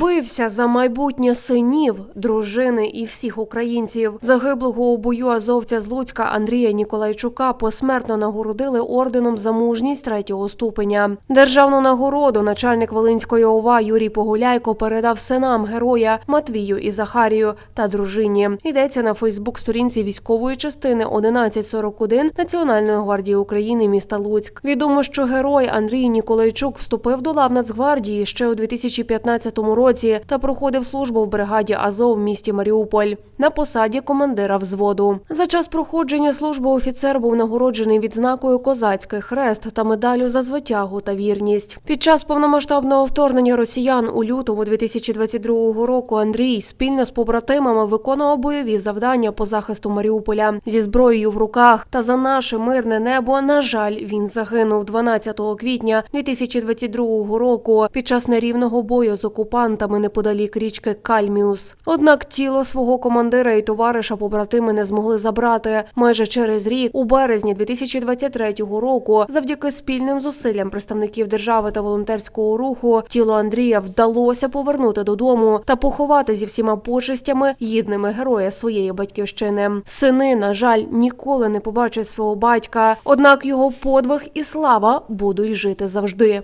Бився за майбутнє синів, дружини і всіх українців. Загиблого у бою азовця з Луцька Андрія Ніколайчука посмертно нагородили орденом за мужність третього ступеня. Державну нагороду начальник Волинської ОВА Юрій Погуляйко передав синам героя Матвію і Захарію та дружині. Йдеться на Фейсбук-сторінці військової частини 1141 Національної гвардії України міста Луцьк. Відомо, що герой Андрій Ніколайчук вступив до лав Нацгвардії ще у 2015 році та проходив службу в бригаді Азов в місті Маріуполь на посаді командира взводу. За час проходження служби офіцер був нагороджений відзнакою Козацький хрест та медаллю за звитягу та вірність. Під час повномасштабного вторгнення росіян у лютому 2022 року Андрій спільно з побратимами виконував бойові завдання по захисту Маріуполя зі зброєю в руках. Та за наше мирне небо, на жаль, він загинув 12 квітня 2022 року під час нерівного бою з окупантами неподалік річки Кальміус. Однак тіло свого командира і товариша побратими не змогли забрати. Майже через рік, у березні 2023 року, завдяки спільним зусиллям представників держави та волонтерського руху, тіло Андрія вдалося повернути додому та поховати зі всіма почестями гідними героя своєї батьківщини. Сини, на жаль, ніколи не побачать свого батька, однак його подвиг і слава будуть жити завжди.